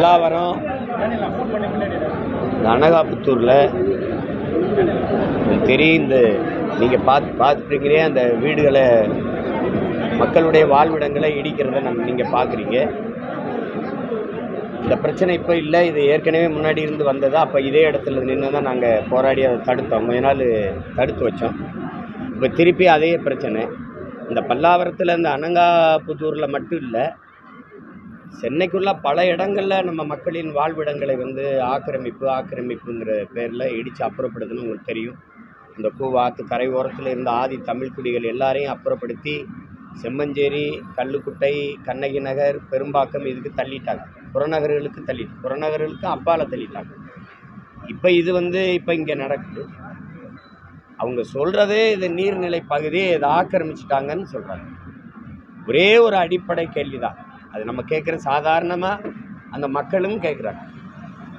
பல்லாவரம் இந்த அனகாபுத்தூரில் தெரியும் இந்த நீங்கள் பார்த்து பார்த்துருக்கிறீங்களே அந்த வீடுகளை மக்களுடைய வாழ்விடங்களை இடிக்கிறத நம்ம நீங்கள் பார்க்குறீங்க. இந்த பிரச்சனை இப்போ இல்லை இது ஏற்கனவே முன்னாடி இருந்து வந்ததா அப்போ இதே இடத்துல நின்று தான் நாங்கள் போராடி அதை தடுத்தோம். கொஞ்ச நாள் தடுத்து வச்சோம். இப்போ திருப்பி அதே பிரச்சனை. இந்த பல்லாவரத்தில் இந்த அனங்காபுத்தூரில் மட்டும் இல்லை சென்னைக்குள்ள பல இடங்களில் நம்ம மக்களின் வாழ்விடங்களை வந்து ஆக்கிரமிப்பு ஆக்கிரமிப்புங்கிற பேரில் இடித்து அப்புறப்படுதுன்னு உங்களுக்கு தெரியும். இந்த கூவாத்து கரை ஓரத்தில் இருந்த ஆதி தமிழ் குடிகள் எல்லாரையும் அப்புறப்படுத்தி செம்மஞ்சேரி கல்லுக்குட்டை கண்ணகி நகர் பெரும்பாக்கம் இதுக்கு தள்ளிட்டாங்க. புறநகர்களுக்கு தள்ளி புறநகர்களுக்கு அப்பால தள்ளிட்டாங்க. இப்போ இது வந்து இப்போ இங்கே நடக்குது. அவங்க சொல்கிறதே இது நீர்நிலை பகுதியை இதை ஆக்கிரமிச்சிட்டாங்கன்னு சொல்கிறாங்க ஒரே ஒரு அடிப்படை கேள்வி தான் அது நம்ம கேட்குற சாதாரணமாக அந்த மக்களும் கேட்குறாங்க.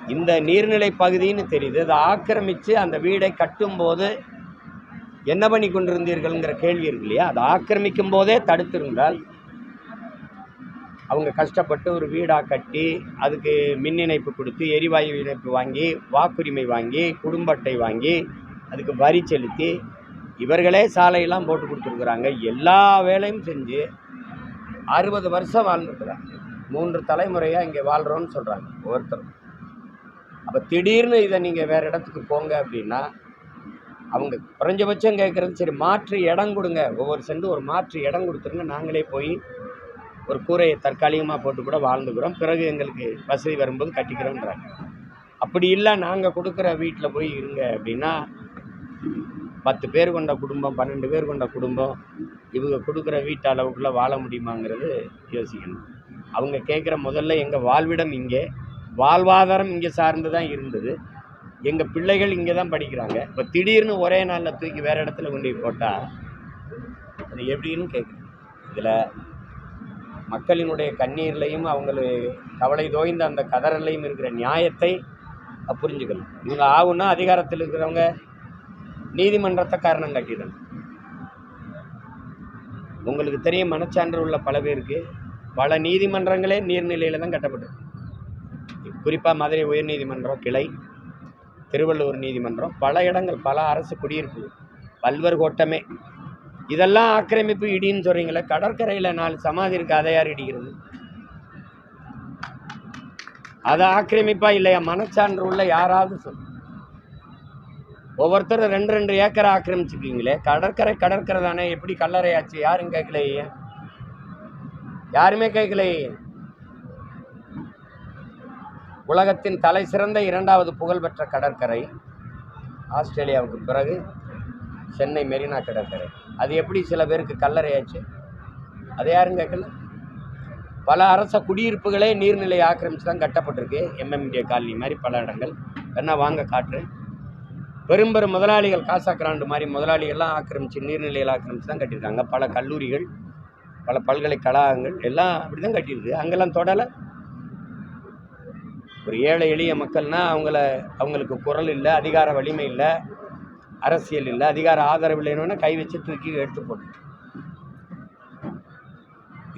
இந்த நீர்நிலை பகுதின்னு தெரியுது அதை ஆக்கிரமித்து அந்த வீடை கட்டும்போது என்ன பண்ணி கொண்டிருந்தீர்கள்ங்கிற கேள்வி இருக்கு இல்லையா? அதை ஆக்கிரமிக்கும் போதே தடுத்திருந்தால் அவங்க கஷ்டப்பட்டு ஒரு வீடாக கட்டி அதுக்கு மின் இணைப்பு கொடுத்து எரிவாயு இணைப்பு வாங்கி வாக்குரிமை வாங்கி குடும்ப அட்டை வாங்கி அதுக்கு வரி செலுத்தி இவர்களே சாலையெல்லாம் போட்டு கொடுத்துருக்குறாங்க. எல்லா வேலையும் செஞ்சு அறுபது வருஷம் வாழ்ந்துருக்குறாங்க. மூன்று தலைமுறையாக இங்கே வாழ்கிறோன்னு சொல்கிறாங்க ஒவ்வொருத்தரும். அப்போ திடீர்னு இதை நீங்கள் வேறு இடத்துக்கு போங்க அப்படின்னா அவங்க குறைஞ்சபட்சம் கேட்குறது சரி மாற்று இடம் கொடுங்க. ஒவ்வொரு சென்று ஒரு மாற்று இடம் கொடுத்துருங்க. நாங்களே போய் ஒரு கூரையை தற்காலிகமாக போட்டு கூட வாழ்ந்துக்கிறோம். பிறகு எங்களுக்கு வசதி வரும்போது கட்டிக்கிறோன்றாங்க அப்படி இல்லை நாங்கள் கொடுக்குற வீட்டில் போய் இருங்க அப்படின்னா பத்து பேர் கொண்ட குடும்பம் பன்னெண்டு பேர் கொண்ட குடும்பம் இவங்க கொடுக்குற வீட்டு அளவுக்குள்ளே வாழ முடியுமாங்கிறது யோசிக்கணும். அவங்க கேட்குற முதல்ல எங்கள் வாழ்விடம் இங்கே வாழ்வாதாரம் இங்கே சார்ந்து தான் இருந்தது. எங்கள் பிள்ளைகள் இங்கே தான் படிக்கிறாங்க. இப்போ திடீர்னு ஒரே நாளில் தூக்கி வேறு இடத்துல கொண்டு போட்டால் அது எப்படின்னு கேட்குறேன். இதில் மக்களினுடைய கண்ணீர்லையும் அவங்களுக்கு கவலை தோய்ந்த அந்த கதறலையும் இருக்கிற நியாயத்தை புரிஞ்சுக்கணும். இவங்க ஆகுன்னா அதிகாரத்தில் இருக்கிறவங்க நீதிமன்றத்தை காரணம் காட்டிடணும் உங்களுக்கு தெரியும் மனச்சான்று உள்ள பல பேருக்கு பல நீதிமன்றங்களே நீர்நிலையில் தான் கட்டப்பட்டிருக்கு. குறிப்பாக மதுரை உயர்நீதிமன்றம் கிளை திருவள்ளூர் நீதிமன்றம் பல இடங்கள் பல அரசு குடியிருப்பு பல்வர் கோட்டமே. இதெல்லாம் ஆக்கிரமிப்பு இடின்னு சொல்கிறீங்களே கடற்கரையில் நாலு சமாதி இருக்கு அதை யார் இடிக்கிறது? அதை ஆக்கிரமிப்பா இல்லையா? மனச்சான்று உள்ள யாராவது சொல்லு ஒவ்வொருத்தரும் ரெண்டு ரெண்டு ஏக்கரை ஆக்கிரமிச்சுக்கிங்களே கடற்கரை கடற்கரை தானே. எப்படி கல்லறை ஆச்சு யாரும் கேட்கலையே. யாருமே கேட்கலையே. உலகத்தின் தலை சிறந்த இரண்டாவது புகழ்பெற்ற கடற்கரை ஆஸ்திரேலியாவுக்கு பிறகு சென்னை மெரினா கடற்கரை. அது எப்படி சில பேருக்கு கல்லறையாச்சு? அதை யாரும் கேட்கல. பல அரச குடியிருப்புகளே நீர்நிலை ஆக்கிரமிச்சு தான் கட்டப்பட்டிருக்கு எம்எம்டிஏ காலனி மாதிரி பல இடங்கள். வேணா வாங்க காட்டுறேன். பெரும் பெரும் முதலாளிகள் காசா கிராண்டு மாதிரி முதலாளிகள்லாம் ஆக்கிரமிச்சு நீர்நிலையில் ஆக்கிரமிச்சு தான் கட்டியிருக்காங்க. பல கல்லூரிகள் பல பல்கலைக்கழகங்கள் எல்லாம் அப்படி தான் கட்டியிருக்கு. அங்கெல்லாம் தொடலை. ஒரு ஏழை எளிய மக்கள்னால் அவங்கள அவங்களுக்கு குரல் இல்லை அதிகார வலிமை இல்லை அரசியல் இல்லை அதிகார ஆதரவு இல்லைன்னு கை வச்சு தூக்கி எடுத்து போட்டு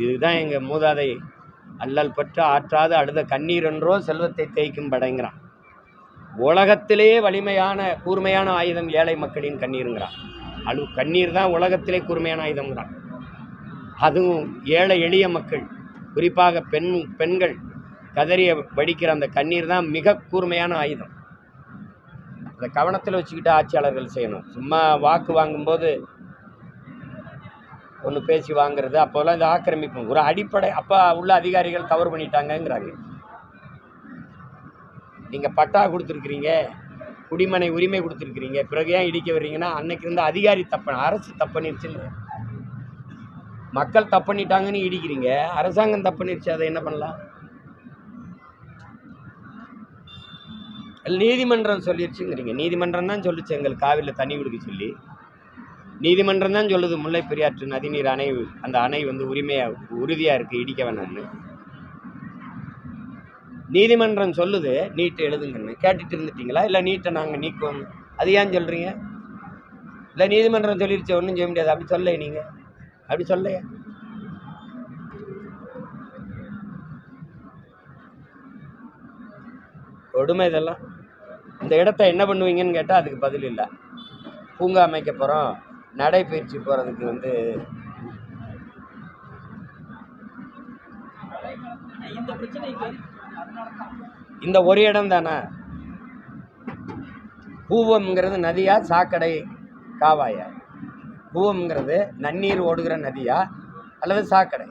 இதுதான் எங்கள் மூதாதை அல்லல் பற்று ஆற்றாத அடுத்த கண்ணீர் என்றோ செல்வத்தை தேய்க்கும் படைங்கிறான். உலகத்திலேயே வலிமையான கூர்மையான ஆயுதம் ஏழை மக்களின் கண்ணீருங்கிறான். அழு கண்ணீர் தான் உலகத்திலே கூர்மையான ஆயுதங்கிறான் அதுவும் ஏழை எளிய மக்கள் குறிப்பாக பெண் பெண்கள் கதறிய வடிக்கிற அந்த கண்ணீர் தான் மிக கூர்மையான ஆயுதம். அதை கவனத்தில் வச்சுக்கிட்டு ஆட்சியாளர்கள் செய்யணும். சும்மா வாக்கு வாங்கும்போது ஒன்று பேசி வாங்குறது அப்போல்லாம் இந்த ஆக்கிரமிப்பு ஒரு அடிப்படை அப்போ உள்ள அதிகாரிகள் கவர் பண்ணிட்டாங்கங்கிறாங்க. நீங்கள் பட்டா கொடுத்துருக்குறீங்க குடிமனை உரிமை கொடுத்துருக்குறீங்க பிறகு ஏன் இடிக்க வர்றீங்கன்னா அன்னைக்கு இருந்த அதிகாரி தப்ப அரசு தப்பண்ணிருச்சுன்னு மக்கள் தப்பண்ணிட்டாங்கன்னு இடிக்கிறீங்க அரசாங்கம் தப்பண்ணிருச்சு அதை என்ன பண்ணலாம்? நீதிமன்றம் சொல்லிருச்சுங்கிறீங்க. நீதிமன்றம் தான் சொல்லிச்சு எங்கள் காவிரியில் தண்ணி கொடுக்க சொல்லி. நீதிமன்றம் தான் சொல்லுது முல்லை பெரியாற்று நதிநீர் அணை அந்த அணை வந்து உரிமையாக உறுதியாக இருக்குது இடிக்க வேணாம்னு. நீதிமன்றம் சொல்லுது நீட்டை எழுதுங்கன்னு. கேட்டுட்டு இருந்துட்டீங்களா? இல்லை நீட்டை நாங்கள் நீக்குவோம். அது ஏன் சொல்கிறீங்க இல்லை நீதிமன்றம் சொல்லிருச்சு ஒன்றும் செய்ய முடியாது. அப்படி சொல்ல நீங்கள் அப்படி சொல்லையா கொடுமை இதெல்லாம். இந்த இடத்த என்ன பண்ணுவீங்கன்னு கேட்டால் அதுக்கு பதில் இல்லை. பூங்கா அமைக்க போகிறோம் நடைப்பயிற்சி போகிறதுக்கு வந்து இந்த பிரச்சனைக்கு இந்த ஒரு இடம் தானே? பூவம்ங்கிறது நதியா சாக்கடை காவாயா? பூவம்ங்கிறது நன்னீர் ஓடுகிற நதியா அல்லது சாக்கடை?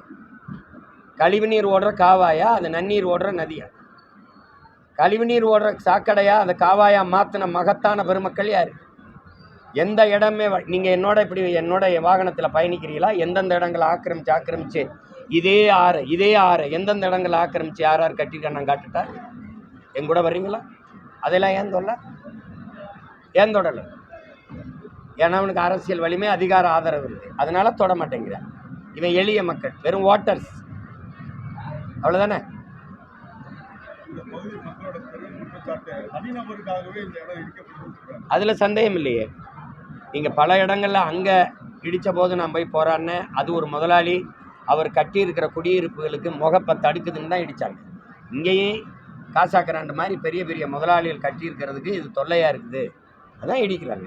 கழிவுநீர் ஓடுற காவாயா அது நன்னீர் ஓடுற நதியா? கழிவுநீர் ஓடுற சாக்கடையா அந்த காவாயா மாற்றின மகத்தான பெருமக்கள் யார்? எந்த இடமே நீங்கள் என்னோட இப்படி என்னோட வாகனத்தில் பயணிக்கிறீங்களா? எந்தெந்த இடங்களை ஆக்கிரமிச்சு ஆக்கிரமிச்சு இதே ஆறு இதே ஆறு எந்தெந்த இடங்களை ஆக்கிரமிச்சு யார் யார் கட்டியிருக்கா நான் காட்டுட்டா என் கூட வர்றீங்களா? அதெல்லாம் ஏன் தொல்ல? ஏன் தொடலை? ஏன்னா அவனுக்கு அரசியல் வலிமை அதிகார ஆதரவு இருக்குது அதனால தொட மாட்டேங்கிறான் இவன் எளிய மக்கள் வெறும் ஓட்டர்ஸ் அவ்வளோதானே அதில் சந்தேகம் இல்லையே. நீங்கள் பல இடங்களில் அங்கே இடித்த போது நான் போய் போராடினேன். அது ஒரு முதலாளி அவர் கட்டியிருக்கிற குடியிருப்புகளுக்கு முகப்பை தடுக்குதுன்னு தான் இடித்தாங்க இங்கேயும் காசாக்கிறாண்ட மாதிரி பெரிய பெரிய முதலாளிகள் கட்டியிருக்கிறதுக்கு இது தொல்லையாக இருக்குது. அதான் இடிக்கிறாங்க.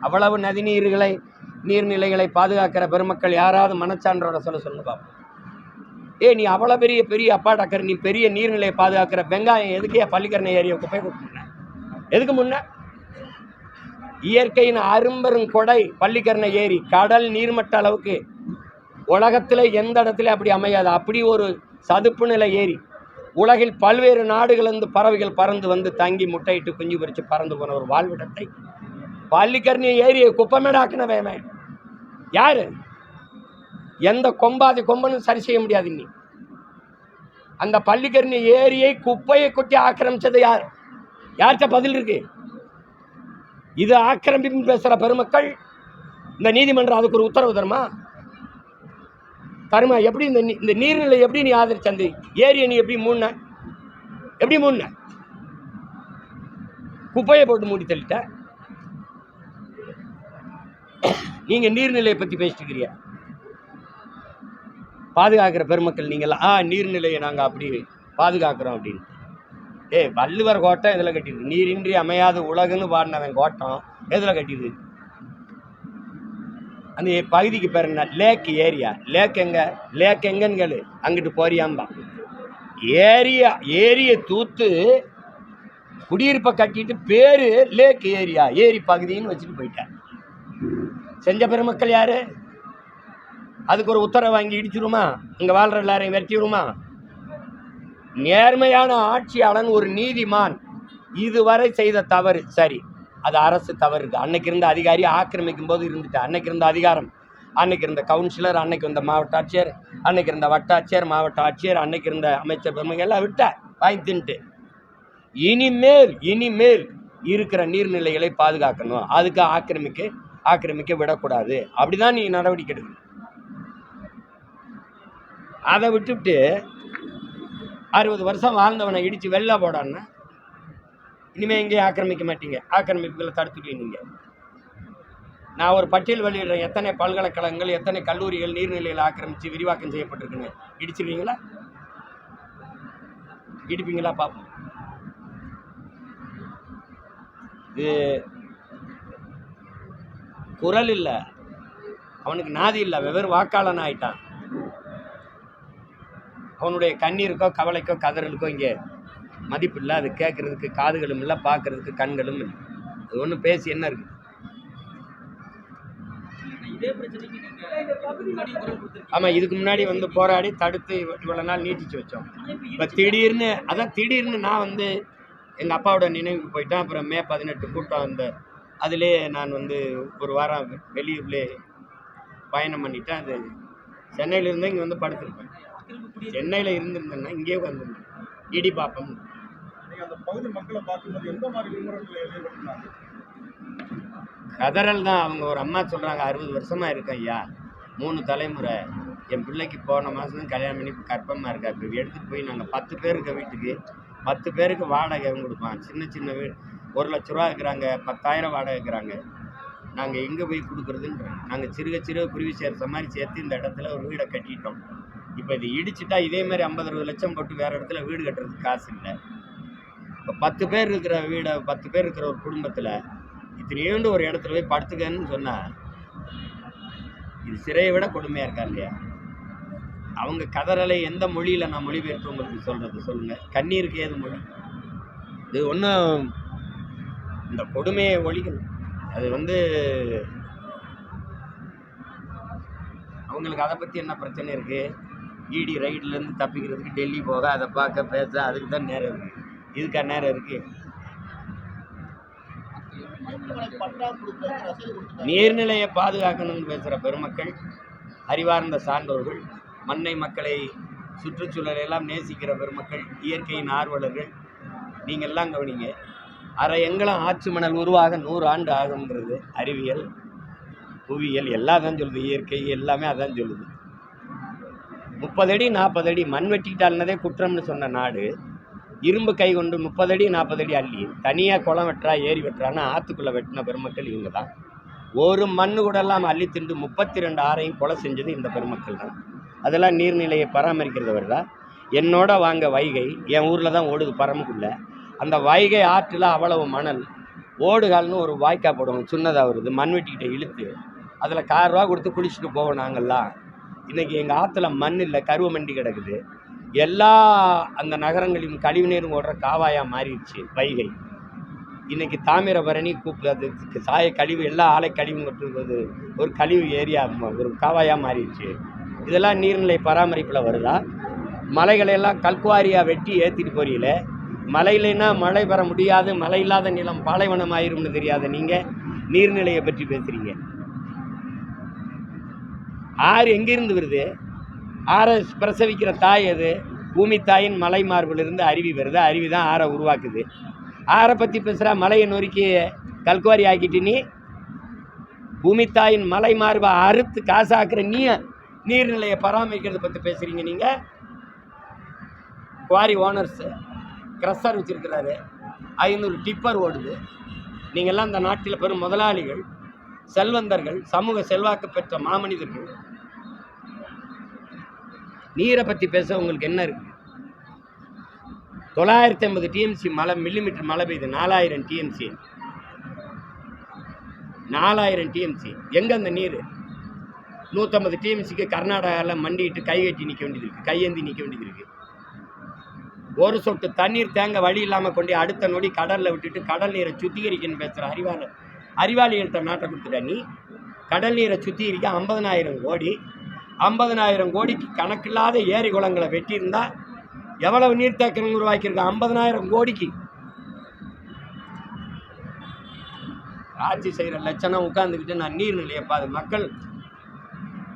அவ்வளவு நதிநீர்களை நீர்நிலைகளை பாதுகாக்கிற பெருமக்கள் யாராவது மனச்சான்றோட சொல்ல சொல்லு பார்ப்போம் ஏய் நீ அவ்வளோ பெரிய பெரிய அப்பா டாக்கர் நீ பெரிய நீர்நிலையை பாதுகாக்கிற வெங்காயம் எதுக்கே பள்ளிக்கரணை ஏரியா குப்பை கொடுக்கணும் எதுக்கு முன்ன? இயற்கையின் அரும்பெரும் கொடை பள்ளிக்கரணை ஏரி கடல் நீர்மட்ட அளவுக்கு உலகத்தில் எந்த இடத்துல அப்படி அமையாது. அப்படி ஒரு சதுப்பு நிலை ஏரி உலகில் பல்வேறு நாடுகளிலிருந்து பறவைகள் பறந்து வந்து தங்கி முட்டையிட்டு குஞ்சு பறித்து பறந்து போன ஒரு வாழ்விடத்தை. பள்ளிக்கரணை ஏரியை குப்பமேடாக்குனவே யார்? எந்த கொம்பாதி கொம்பனும் சரி செய்ய முடியாது இன்னி அந்த பள்ளிக்கர்ணி ஏரியை குப்பையை கொட்டி ஆக்கிரமிச்சது யார்? யார்கிட்ட பதில் இருக்கு? இது ஆக்கிரமிப்பு பேசுகிற பெருமக்கள் இந்த நீதிமன்றம் அதுக்கு ஒரு உத்தரவு தருமா? தருமா எப்படி இந்த இந்த நீர்நிலை எப்படி நீ ஆதரிச்ச அந்த ஏரியை நீ எப்படி மூண எப்படி மூண குப்பையை போட்டு மூடி தள்ளிட்ட. நீங்கள் நீர்நிலையை பற்றி பேசிட்டு இருக்கிறீங்க. பாதுகாக்கிற பெருமக்கள் நீங்கள்? ஆ நீர்நிலையை நாங்கள் அப்படி பாதுகாக்கிறோம் அப்படின்னு. ஏய் வள்ளுவர் கோட்டம் இதில் கட்டியிருக்கு? நீரின்றி அமையாத உலகுன்னு பாடினவன் கோட்டம் எதில் கட்டியிருக்கு? அந்த பகுதிக்கு பேர் என்ன? லேக் ஏரியா லேக் எங்க? லேக் எங்கன்னு கேளு அங்கிட்டு போறியாம்பா. ஏரியா ஏரியை தூத்து குடியிருப்பை கட்டிட்டு பேரு லேக் ஏரியா ஏரி பகுதின்னு வச்சுட்டு போயிட்டார் செஞ்ச பெருமக்கள் யாரு? அதுக்கு ஒரு உத்தரவு வாங்கி இடிச்சிருமா இங்கே வாழ்கிற எல்லாரையும் வெட்டிடுமா நேர்மையான ஆட்சியாளன் ஒரு நீதிமான். இதுவரை செய்த தவறு. சரி. அது அரசு தவறு இருக்கு. அன்னைக்கு இருந்த அதிகாரி ஆக்கிரமிக்கும் போது இருந்துட்டு. அன்னைக்கு இருந்த அதிகாரம் அன்னைக்கு இருந்த கவுன்சிலர் அன்னைக்கு இருந்த மாவட்ட ஆட்சியர் அன்னைக்கு இருந்த வட்டாட்சியர் மாவட்ட ஆட்சியர் அன்னைக்கு இருந்த அமைச்சர் பெருமைகள் எல்லாம் விட்ட வாங்கி தின்ட்டு இனிமேல் இனிமேல் இருக்கிற நீர்நிலைகளை பாதுகாக்கணும். அதுக்கு ஆக்கிரமிக்க ஆக்கிரமிக்க விடக்கூடாது. அப்படிதான் நீ நடவடிக்கை எடுக்கணும். அதை விட்டுவிட்டு அறுபது வருஷம் வாழ்ந்தவனை இடித்து வெளில போடான்னா இனிமேல் எங்கேயும் ஆக்கிரமிக்க மாட்டீங்க. ஆக்கிரமிப்புகளை தடுத்துட்டீங்க நான் ஒரு பட்டியல் வெளியிடுறேன். எத்தனை பல்கலைக்கழகங்கள் எத்தனை கல்லூரிகள் நீர்நிலையில் ஆக்கிரமித்து விரிவாக்கம் செய்யப்பட்டிருக்குன்னு. இடிச்சிருவீங்களா? இடிப்பீங்களா? பார்ப்போம் இது குரல் இல்லை. அவனுக்கு நாதி இல்லை. வெவ்வேறு வாக்காளன் ஆயிட்டான் அவனுடைய கண்ணீருக்கோ கவலைக்கோ கதறலுக்கோ இங்கே மதிப்பு இல்லை அது கேட்கறதுக்கு காதுகளும் இல்லை பார்க்கறதுக்கு கண்களும் இல்லை. அது ஒன்றும் பேசி என்ன இருக்கு? இதே பிரச்சனைக்கு நீங்க முன்னாடி குரல் கொடுத்திருக்கீங்க. ஆமாம் இதுக்கு முன்னாடி வந்து போராடி தடுத்து இவ- இவ்வளோ நாள் நீட்டிச்சு வச்சோம். இப்ப திடீர்னு அதான் திடீர்னு நான் வந்து எங்கள் அப்பாவோட நினைவுக்கு போயிட்டேன். அப்புறம் மே பதினெட்டு கூட்டம் அந்த அதிலே நான் வந்து ஒரு வாரம் வெளியூர்லே பயணம் பண்ணிட்டேன். அது சென்னையில இருந்தே இங்கே வந்து படுத்திருப்பேன். சென்னையில் இருந்திருந்தேன்னா இங்கேயே வந்திருந்தேன் இடி பார்ப்போம் நீங்க அந்த பகுதி மக்களை பார்க்கும்போது எந்த மாதிரி விமர்சனங்களை கதறல் தான் அவங்க ஒரு அம்மா சொல்கிறாங்க அறுபது வருஷமாக இருக்கேன் ஐயா. மூணு தலைமுறை. என் பிள்ளைக்கு போன மாதம் கல்யாணம் பண்ணி கர்ப்பமாக இருக்கா இப்போ எடுத்துகிட்டு போய் நாங்கள் பத்து பேர் இருக்க வீட்டுக்கு பத்து பேருக்கு வாடகை கொடுப்பான் சின்ன சின்ன வீடு ஒரு லட்ச ரூபா இருக்கிறாங்க பத்தாயிரம் வாடகை இருக்கிறாங்க நாங்கள் எங்கே போய் கொடுக்குறதுன்றாங்க நாங்கள் சிறுக சிறுக குருவி சேர்த்த மாதிரி சேர்த்து இந்த இடத்துல ஒரு வீடை கட்டிட்டோம். இப்போ இது இடிச்சிட்டா இதே மாதிரி ஐம்பது அறுபது லட்சம் போட்டு வேறு இடத்துல வீடு கட்டுறதுக்கு காசு இல்லை. பத்து பேர் இருக்கிற வீடை பத்து பேர் இருக்கிற ஒரு குடும்பத்தில் இத்தனையோண்டு ஒரு இடத்துல போய் படுத்துக்கன்னு சொன்னால் இது சிறையை விட கொடுமையாக இருக்கா இல்லையா? அவங்க கதறலை எந்த மொழியில் நான் மொழிபெயர்த்து உங்களுக்கு சொல்கிறது சொல்லுங்கள் கண்ணீருக்கு ஏது மொழி? இது ஒன்றும் இந்த கொடுமையை ஒழிக்கணும். அது வந்து அவங்களுக்கு அதை பற்றி என்ன பிரச்சனை இருக்குது இடி ரைட்லேருந்து தப்பிக்கிறதுக்கு டெல்லி போக அதை பார்க்க பேச அதுக்கு தான் நேரம் இருக்குது இதுக்கா நேரம் இருக்குது நீர்நிலையை பாதுகாக்கணும்னு பேசுகிற பெருமக்கள் அறிவார்ந்த சான்றோர்கள் மண்ணை மக்களை சுற்றுச்சூழலை எல்லாம் நேசிக்கிற பெருமக்கள் இயற்கையின் ஆர்வலர்கள் நீங்கள்லாம் கவனிங்க. அரை எங்கெல்லாம் ஆற்று மணல் உருவாக நூறு ஆண்டு ஆகுங்கிறது அறிவியல் புவியியல் எல்லாம் தான் சொல்லுது. இயற்கை எல்லாமே அதான் சொல்லுது. முப்பது அடி நாற்பது அடி மண் வெட்டிக்கிட்டால்னதே குற்றம்னு சொன்ன நாடு. இரும்பு கை கொண்டு முப்பது அடி நாற்பது அடி அள்ளி தனியாக குளம் வெட்டுறா ஏரி வெட்டுறான்னு ஆற்றுக்குள்ளே வெட்டின பெருமக்கள் இவங்க தான் ஒரு மண்ணு கூட இல்லாமல் அள்ளி திண்டு முப்பத்தி ரெண்டு ஆறையும் கொலை செஞ்சது இந்த பெருமக்கள் தான். அதெல்லாம் நீர்நிலையை பராமரிக்கிறதவர் தான் என்னோட வாங்க வைகை என் ஊரில் தான் ஓடுது பரம்புக்குள்ள அந்த வைகை ஆற்றில் அவ்வளவு மணல். ஓடுகால்னு ஒரு வாய்க்கா போடுவோம் சின்னதாக வருது மண் வெட்டிக்கிட்ட இழுத்து. அதில் கார் ரூபா கொடுத்து குளிச்சுட்டு போவோம் நாங்கள்லாம். இன்றைக்கி எங்கள் ஆற்றுல மண் இல்லை கருவ மண்டி கிடக்குது. எல்லா அந்த நகரங்களிலும் கழிவுநீரும் ஓடுற காவாயாக மாறிடுச்சு வைகை. இன்றைக்கி தாமிரபரணி கூப்பிடு சாய கழிவு எல்லா ஆலை கழிவும் கொட்டுவது ஒரு கழிவு ஏரியா ஒரு காவாயாக மாறிடுச்சு. இதெல்லாம் நீர்நிலை பராமரிப்பில் வருதா? மலைகளையெல்லாம் கல்குவாரியாக வெட்டி ஏற்றிட்டு போறீங்களே? மழை மழை பெற முடியாது மழை இல்லாத நிலம் பாலைவனம் ஆயிரும்னு தெரியாத நீங்கள் நீர்நிலையை பற்றி பேசுகிறீங்க ஆறு எங்கிருந்து வருது? ஆற பிரசவிக்கிற தாய் அது. பூமி தாயின் மலை மார்பிலிருந்து அருவி வருது. அருவி தான் ஆறை உருவாக்குது. ஆறை பற்றி பேசுகிற மலையை நொறுக்கி கல்குவாரி ஆக்கிட்டு நீ பூமி தாயின் மலை மார்பை அறுத்து காசாக்குற நீ நீர்நிலையை பராமரிக்கிறத பற்றி பேசுகிறீங்க நீங்கள் குவாரி ஓனர்ஸு க்ரஷர் வச்சுருக்கிறாரு. ஐநூறு டிப்பர் ஓடுது. நீங்கள்லாம் அந்த நாட்டில் பெரும் முதலாளிகள் செல்வந்தர்கள் சமூக செல்வாக்கு பெற்ற மாமனிதர்கள் நீரை பற்றி பேச உங்களுக்கு என்ன இருக்கு? தொள்ளாயிரத்தி ஐம்பது டிஎம்சி மழை மில்லிமீட்டர் மழை பெய்யுது நாலாயிரம் டிஎம்சி நாலாயிரம் டிஎம்சி எங்கே அந்த நீர்? நூற்றம்பது டிஎம்சிக்கு கர்நாடகாவில் மண்டிட்டு கை கட்டி நிற்க வேண்டியது இருக்குது கையேந்தி நிற்க வேண்டியது இருக்குது ஒரு சொட்டு தண்ணீர் தேங்க வழி இல்லாமல் கொண்டு அடுத்த நொடி கடலில் விட்டுட்டு கடல் நீரை சுத்திகரிக்கன்னு பேசுகிற அறிவாளர் அறிவாளிகள்கிட்ட நாட்டை கொடுத்துட்ட நீ? கடல் நீரை சுத்திகரிக்க ஐம்பதனாயிரம் கோடி ஐம்பதனாயிரம் கோடிக்கு கணக்கில்லாத ஏரி குளங்களை வெட்டியிருந்தா எவ்வளவு நீர்த்தேக்கங்கள் உருவாக்கியிருக்க? ஐம்பதனாயிரம் கோடிக்கு. ஆட்சி செய்கிற லட்சணம் உட்காந்துக்கிட்டு நான் நீர்நிலையை பாது மக்கள்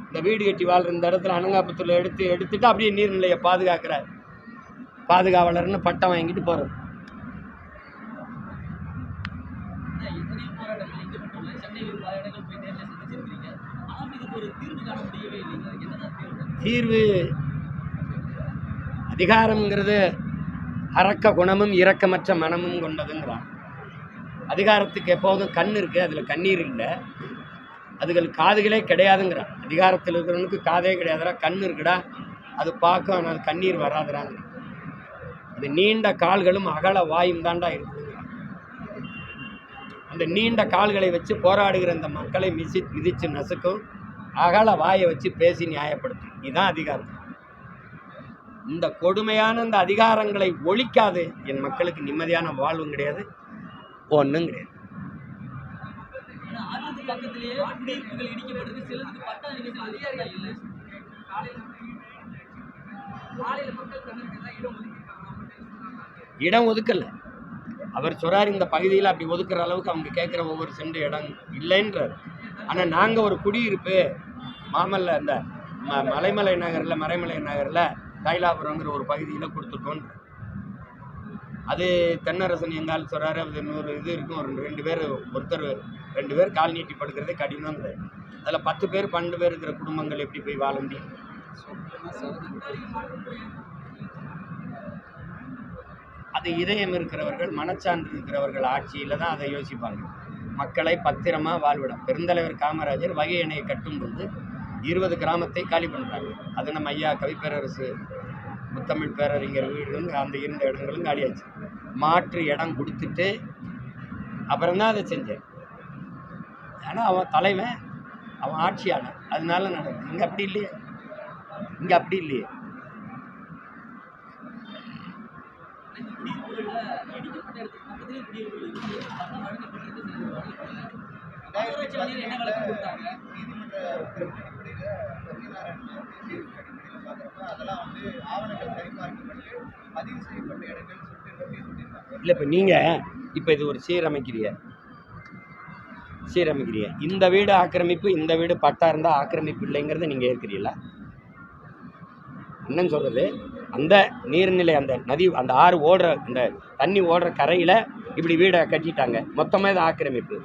இந்த வீடு கட்டி வாழ்ற இந்த இடத்துல அனங்காபுத்தூரில் எடுத்து எடுத்துட்டு அப்படியே நீர்நிலையை பாதுகாக்கிறார். பாதுகாவலர்னு பட்டம் வாங்கிட்டு போகிறது ஒரு தீர்வு காண முடியவே இல்லை தீர்வு. அதிகாரம்ங்கிறது அரக்க குணமும் இரக்கமற்ற மனமும் கொண்டதுங்கிறான். அதிகாரத்துக்கு எப்போதும் கண் இருக்கு அதில் கண்ணீர் இல்லை. அதுகள் காதுகளே கிடையாதுங்கிறான். அதிகாரத்தில் இருக்கிறவனுக்கு காதே கிடையாதுடா கண் இருக்குடா அது பார்க்கும் ஆனால் கண்ணீர் வராதுடாங்க அது நீண்ட கால்களும் அகல வாயும் தாண்டா இருக்குதுங்கிறான். அந்த நீண்ட கால்களை வச்சு போராடுகிற இந்த மக்களை மிசி மிதித்து நசுக்கும். அகல வாயை வச்சு பேசி நியாயப்படுத்தும். இதுதான் அதிகாரம். இந்த கொடுமையான இந்த அதிகாரங்களை ஒழிக்காது. என் மக்களுக்கு நிம்மதியான வாழ்வும் கிடையாது ஒன்றும் கிடையாது. இடம் ஒதுக்கல. அவர் சொல்றாரு இந்த பகுதியில் அப்படி ஒதுக்குற அளவுக்கு அவங்க கேட்குற ஒவ்வொரு சென்ட் இடம் இல்லைன்றார். ஆனால் நாங்கள் ஒரு குடியிருப்பு மாமல்ல அந்த ம மலைமலை நகரில் மறைமலை நகரில் தைலாபுரங்கிற ஒரு பகுதியில் கொடுத்துருக்கோம் அது தென்னரசன் எங்கால் சொல்கிறாரு அது நூறு இது இருக்கும் ஒரு ரெண்டு பேர் ஒருத்தர் ரெண்டு பேர் கால் நீட்டி படுக்கிறதே கடினங்கிறார் அதில் பத்து பேர் பன்னெண்டு பேர் இருக்கிற குடும்பங்கள் எப்படி போய் வாழ முடியும் அது இதயம் இருக்கிறவர்கள் மனச்சான்று இருக்கிறவர்கள் ஆட்சியில் தான் அதை யோசிப்பாங்க. மக்களை பத்திரமா வாழ்விடம். பெருந்தலைவர் காமராஜர் வகை அணையை கட்டும்போது இருபது கிராமத்தை காலி பண்ணுறாங்க அது நம்ம ஐயா கவிப்பேரரசு முத்தமிழ் பேரறிஞர் வீடும் அந்த இருந்த இடங்களும் காலியாச்சு. மாற்று இடம் கொடுத்துட்டு அப்புறம் தான் அதை செஞ்சேன். ஏன்னா அவன் தலைவன் அவன் ஆட்சியாளன் அதனால நடக்கும் இங்கே அப்படி இல்லையே. இங்கே அப்படி இல்லையே இந்த குடியிருப்புகள்ல இடிக்கப்பட்ட இடத்துக்கு பக்கத்துலயே குடியிருப்புகள் இருக்கு பட்டா வழங்கப்பட்டிருக்கு சிலர் வழங்கப்படல மாநகராட்சி ஆணையர் என்ன விளக்கம் கொடுத்தாங்க நீதிமன்ற உத்தரவுப்படியில சத்யநாராயணன் பேசியிருக்க அடிப்படையில் பார்க்குறப்ப அதெல்லாம் வந்து ஆவணங்கள் சரிபார்க்கப்பட்டு பதிவு செய்யப்பட்ட இடங்கள் சொல்லிட்டு நோட்டீஸ் சொல்லியிருக்காங்க இல்லை இப்போ நீங்கள் இப்போ இது ஒரு சீரமைக்கிறிய. சீரமைக்கிறிய. இந்த வீடு ஆக்கிரமிப்பு இந்த வீடு பட்டா இருந்தால் ஆக்கிரமிப்பு இல்லைங்கிறத நீங்கள் ஏற்கிறீங்களா என்னன்னு சொல்கிறது அந்த நீர்நிலை அந்த நதி அந்த ஆறு ஓடுற அந்த தண்ணி ஓடுற கரையில் இப்படி வீடை கட்டிட்டாங்க. மொத்தமாக இது ஆக்கிரமிப்பு.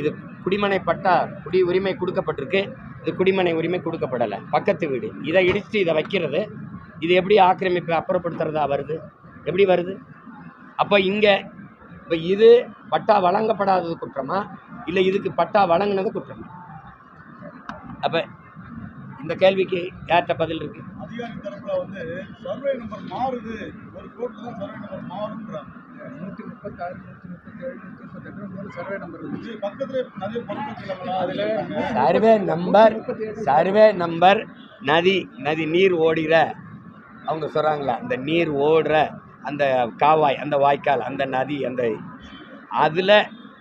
இது குடிமனை பட்டா குடி உரிமை கொடுக்கப்பட்டிருக்கு. இது குடிமனை உரிமை கொடுக்கப்படலை. பக்கத்து வீடு. இதை இடித்து இதை வைக்கிறது. இது எப்படி ஆக்கிரமிப்பு அப்புறப்படுத்துறதா வருது? எப்படி வருது? அப்போ இங்கே இப்போ இது பட்டா வழங்கப்படாதது குற்றமா? இல்லை இதுக்கு பட்டா வழங்கினது குற்றமா? அப்போ இந்த கேள்விக்கு யார்கிட்ட பதில் இருக்கு? அதிகாரி தரப்புல வந்து சர்வே நம்பர் மாறுது. ஒரு கோர்ட்ல தான் சர்வே நம்பர் மாறுன்றாங்க நூற்றி முப்பத்தாறு நூற்றி முப்பத்தி ஏழு நூற்றி முப்பத்தெட்டு மூணு சர்வே நம்பர் இருந்துச்சு இது பக்கத்துல நிறைய பக்கத்துல அதுல சர்வே நம்பர் சர்வே நம்பர் நதி நதி நீர் ஓடுகிற அவங்க சொல்கிறாங்களா அந்த நீர் ஓடுற அந்த காவாய் அந்த வாய்க்கால் அந்த நதி அந்த அதில்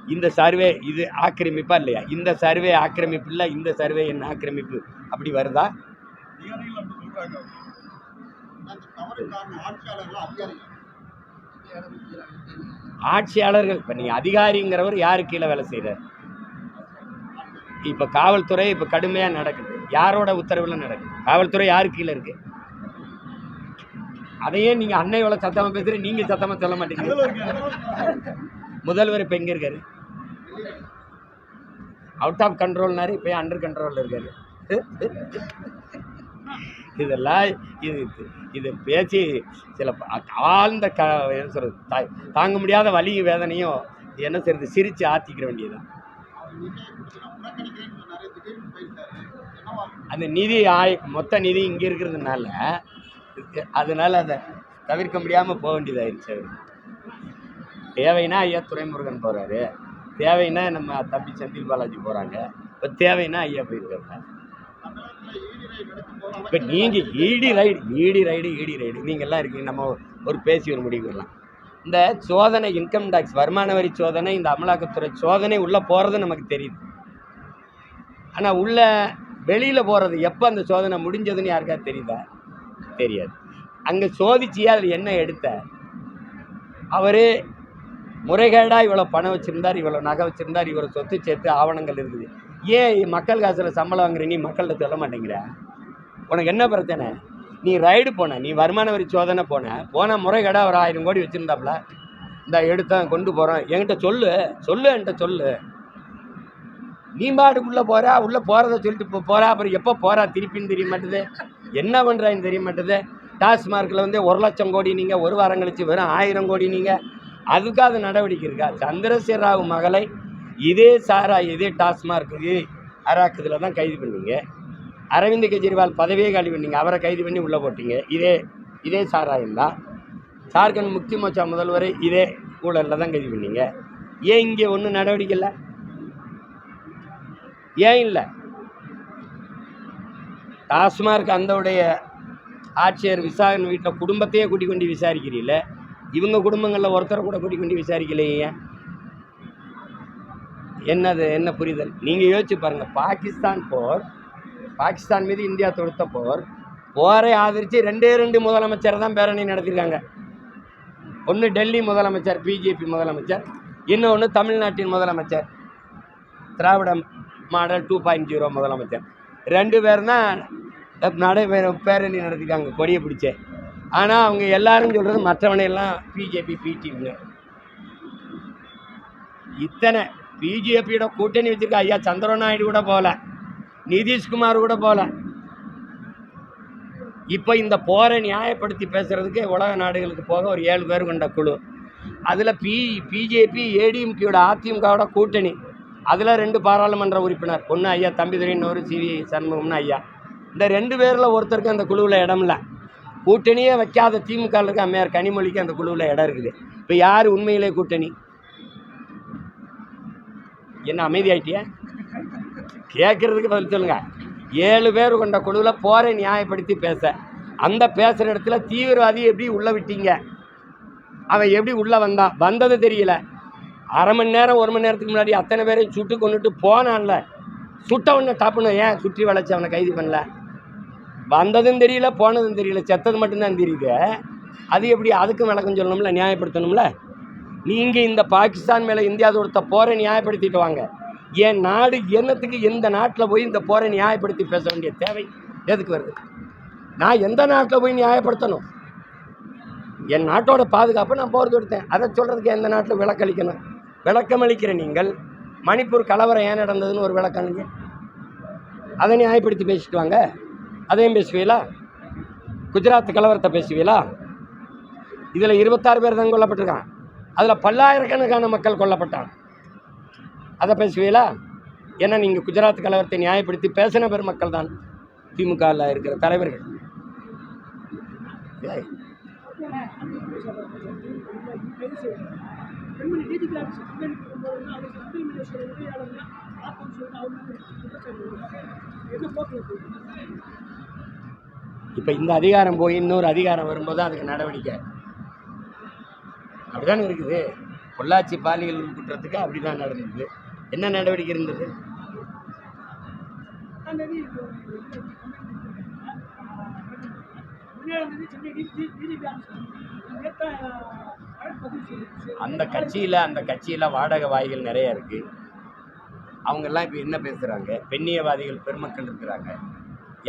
இந்த சர்வே இது ஆக்கிரமிப்பா இல்லையா? இந்த சர்வே ஆக்கிரமிப்பு இல்லை இந்த சர்வே என்ன ஆக்கிரமிப்பு? அப்படி வருதா? ஆட்சியாளர்கள் இப்போ நீங்கள் அதிகாரிங்கிறவர் யாரு கீழே வேலை செய்கிறார் இப்போ காவல்துறை இப்போ கடுமையாக நடக்குது. யாரோட உத்தரவில் நடக்குது? காவல்துறை யாரு கீழே இருக்கு? அதையே நீங்கள் அன்னை இவ்வளோ சத்தமாக பேசுகிறீங்க நீங்கள் சத்தமாக சொல்ல மாட்டீங்க. முதல்வர் இருக்காரு. முதல்வர் இப்போ எங்கே இருக்காரு? அவுட் ஆஃப் கண்ட்ரோல்னாரு இப்போ அண்டர் கண்ட்ரோலில் இருக்காரு? இதெல்லாம் இது இது பேசி சில ஆழ்ந்த க என்ன சொல்கிறது தா- தாங்க முடியாத வலி வேதனையும் என்ன செய்யறது சிரித்து ஆற்றிக்கிற வேண்டியதுதான். அந்த நிதி ஆய் மொத்த நிதி இங்கே இருக்கிறதுனால அதனால் அதை தவிர்க்க முடியாமல் போக வேண்டியதாயிருச்சு அவர். தேவைன்னா ஐயா துரைமுருகன் போகிறாரு தேவைன்னா நம்ம தம்பி செந்தில் பாலாஜி போகிறாங்க இப்போ தேவைன்னா ஐயா போயிருக்காங்க இப்போ நீங்கள் ED raid ED raid ED raid நீங்கள் இருக்கீங்க நம்ம ஒரு பேசி ஒரு முடிவு வரலாம். இந்த சோதனை இன்கம் டேக்ஸ் வருமான வரி சோதனை இந்த அமலாக்கத்துறை சோதனை உள்ளே போகிறது நமக்கு தெரியுது. ஆனால் உள்ள வெளியில் போகிறது எப்போ அந்த சோதனை முடிஞ்சதுன்னு யாருக்காவது தெரியுதா? தெரியாது. அங்கே சோதிச்சியா அதில் என்ன எடுத்த? அவர் முறைகேடாக இவ்வளோ பணம் வச்சுருந்தார் இவ்வளோ நகை வச்சுருந்தார் இவ்வளோ சொத்து சேர்த்து ஆவணங்கள் இருக்குது ஏன் மக்கள் காசில் சம்பளம் வாங்குற நீ மக்கள்கிட்ட சொல்ல மாட்டேங்கிற? உனக்கு என்ன பிரச்சனை? நீ ரைடு போன நீ வருமான வரி சோதனை போன போன முறைகேடாக ஒரு ஆயிரம் கோடி வச்சுருந்தாப்புல. இந்த எடுத்தேன் கொண்டு போகிறோம் என்கிட்ட சொல்லு சொல்லு என்கிட்ட சொல்லு. நீ பாட்டுக்குள்ளே போகிறா உள்ளே போகிறத சொல்லிட்டு இப்போ போகிறா அப்புறம் எப்போ போகிறா திருப்பின்னு தெரிய மாட்டேது. என்ன பண்ணுறான்னு தெரிய மாட்டேது. டாஸ்மார்க்கில் வந்து ஒரு லட்சம் கோடி நீங்கள் ஒரு வாரம் கழிச்சு வெறும் ஆயிரம் கோடி நீங்கள் அதுக்காக நடவடிக்கை இருக்கா? சந்திரசேகர ராவ் மகளை இதே சாரா இதே டாஸ்மார்க் இதே அராக் இதில் தான் கைது பண்ணீங்க. அரவிந்த் கெஜ்ரிவால் பதவியே காலி பண்ணீங்க. அவரை கைது பண்ணி உள்ளே போட்டீங்க. இதே இதே சாராயம் தான். ஜார்க்கண்ட் முக்தி மோர்ச்சா முதல்வரை இதே ஊழலில் தான் கைது பண்ணீங்க. ஏன் இங்கே ஒன்றும் நடவடிக்கை இல்லை? ஏன் இல்லை? டாஸ்மார்க் அந்தவுடைய ஆட்சியர் விசாரணை வீட்டில் குடும்பத்தையே கூட்டிக் கொண்டு விசாரிக்கிறீல்ல? இவங்க குடும்பங்களில் ஒருத்தரை கூட கூட்டிக் கொண்டு விசாரிக்கலையே ஏன்? என்னது என்ன புரிதல்? நீங்கள் யோசிச்சு பாருங்கள் பாகிஸ்தான் போர் பாகிஸ்தான் மீது இந்தியா தொடுத்த போர் போரை ஆதரித்து ரெண்டே ரெண்டு முதலமைச்சர் தான் பேரணி நடத்தியிருக்காங்க ஒன்று டெல்லி முதலமைச்சர் பிஜேபி முதலமைச்சர் இன்னொன்று தமிழ்நாட்டின் முதலமைச்சர். Dravida model two point zero முதலமைச்சர். ரெண்டு பேரும் தான் நடைபெற பேரணி நடத்திருக்காங்க கொடியை பிடிச்சே. ஆனால் அவங்க எல்லாரும் சொல்கிறது மற்றவனையெல்லாம் பிஜேபி பிடிவிங்க இத்தனை பிஜேபியோட கூட்டணி வச்சிருக்க ஐயா சந்திரபாபு நாயுடு கூட போகல நிதிஷ்குமார் கூட போகல. இப்போ இந்த போரை நியாயப்படுத்தி பேசுகிறதுக்கு உலக நாடுகளுக்கு போக ஒரு ஏழு பேர் கொண்ட குழு. அதில் பி பிஜேபி ஏடிஎம்கேயோட அதிமுகவோட கூட்டணி. அதில் ரெண்டு பாராளுமன்ற உறுப்பினர் ஒன்று ஐயா தம்பிதுரைன்னு ஒரு சிவி சண்முகம்னு ஐயா. இந்த ரெண்டு பேரில் ஒருத்தருக்கு அந்த குழுவில் இடம் இல்லை. கூட்டணியே வைக்காத திமுக இருக்க அம்மையார் கனிமொழிக்கு அந்த குழுவில் இடம் இருக்குது. இப்போ யார் உண்மையிலே கூட்டணி? என்ன அமைதியாயிட்டியா? கேட்குறதுக்கு பதில் சொல்லுங்க. ஏழு பேர் கொண்ட குழுவில் போரை நியாயப்படுத்தி பேச. அந்த பேசுகிற இடத்துல தீவிரவாதி எப்படி உள்ளே விட்டீங்க? அவன் எப்படி உள்ளே வந்தான்? வந்தது தெரியல. அரை மணி நேரம் ஒரு மணி நேரத்துக்கு முன்னாடி அத்தனை பேரையும் சுட்டு கொண்டுட்டு போனான்ல. சுட்ட உடனே ஏன் சுற்றி வளைச்சு அவனை கைது பண்ணல? வந்ததும் தெரியல போனதும் தெரியல. செத்தது மட்டும்தான் தெரியுது. அது எப்படி அதுக்கும் விளக்கம் சொல்லணும்ல நியாயப்படுத்தணும்ல? நீங்கள் இந்த பாகிஸ்தான் மேலே இந்தியா தொடுத்த போரை நியாயப்படுத்திட்டு வாங்க. என் நாடு என்னத்துக்கு எந்த நாட்டில் போய் இந்த போரை நியாயப்படுத்தி பேச வேண்டிய தேவை எதுக்கு வருது? நான் எந்த நாட்டில் போய் நியாயப்படுத்தணும்? என் நாட்டோட பாதுகாப்பை நான் போர் தொடுத்தேன். அதை சொல்கிறதுக்கு எந்த நாட்டில் விளக்களிக்கணும்? விளக்கமளிக்கிற நீங்கள் மணிப்பூர் கலவரம் ஏன் நடந்ததுன்னு ஒரு விளக்கம் அதை நியாயப்படுத்தி பேசிட்டு வாங்க. அதையும் பேசுவீங்களா? குஜராத் கலவரத்தை பேசுவீங்களா? இதில் இருபத்தாறு பேர் தான் கொல்லப்பட்டிருக்கான் அதில் பல்லாயிரக்கணக்கான மக்கள் கொல்லப்பட்டான் அதை பேசுவீங்களா? ஏன்னா நீங்கள் குஜராத் கலவரத்தை நியாயப்படுத்தி பேசின பெருமக்கள் தான் திமுகவில் இருக்கிற தலைவர்கள். இப்போ இந்த அதிகாரம் போய் இன்னொரு அதிகாரம் வரும்போது அதுக்கு நடவடிக்கை. அப்படிதானே இருக்குது. பொள்ளாச்சி பாலியல் குற்றத்துக்கு அப்படிதான் நடந்தது. என்ன நடவடிக்கை இருந்தது? அந்த கட்சியில் அந்த கட்சியில் வாடகை வாய்கள் நிறைய இருக்குது அவங்கெல்லாம் இப்போ என்ன பேசுகிறாங்க பெண்ணியவாதிகள் பெருமக்கள் இருக்கிறாங்க.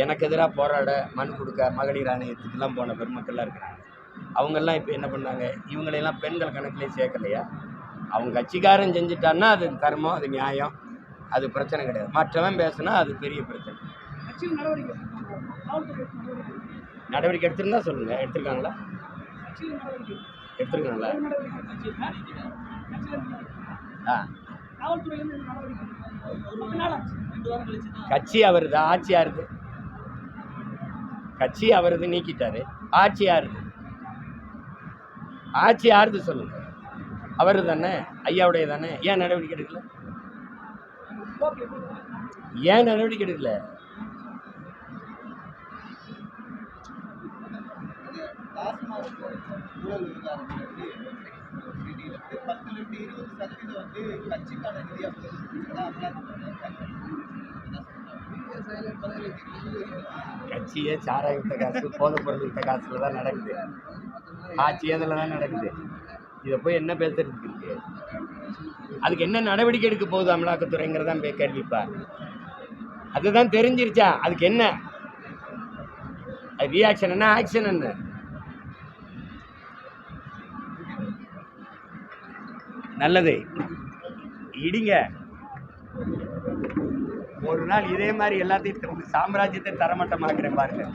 எனக்கு எதிராக போராட மனு கொடுக்க மகளிர் ஆணையத்துக்கெல்லாம் போன பெருமக்கள்லாம் இருக்கிறாங்க. அவங்கெல்லாம் இப்போ என்ன பண்ணாங்க? இவங்களையெல்லாம் பெண்கள் கணக்கிலே சேர்க்கலையா? அவங்க கட்சிக்காரன் செஞ்சுட்டான்னா அது தர்மம் அது நியாயம் அது பிரச்சனை கிடையாது. மற்றவன் பேசுனா அது பெரிய பிரச்சனை. நடவடிக்கை எடுத்திருந்தா சொல்லுங்கள் எடுத்திருக்காங்களா? எடுத்திருக்காங்களா. ஆ. கட்சி அவருது ஆட்சி யாருது? கட்சி அவரது நீக்கிட்டாரு. ஆட்சி யாருது? ஆட்சி யாருது சொல்லுங்க? அவரு தானே? ஐயாவுடைய தானே? ஏன் நடவடிக்கை எடுக்கல? ஏன் நடவடிக்கை எடுக்கல? கட்சியே சாராய காசு போதை பொருள் காசுல தான் நடக்குது. ஆட்சி அதில் தான் நடக்குது. இதை போய் என்ன பேசுறதுக்கு இருக்கு? அதுக்கு என்ன நடவடிக்கை எடுக்க போகுது அமலாக்கத்துறைங்கிறதான் பே கேள்விப்பா. அதுதான் தெரிஞ்சிருச்சா? அதுக்கு என்ன? அது ரியாக்ஷன் என்ன? ஆக்ஷன் என்ன? நல்லது. இடிங்க. ஒரு நாள் இதே மாதிரி எல்லாத்தையும் சாம்ராஜ்யத்தை தரமட்டமாக்குறேன் பாருங்க.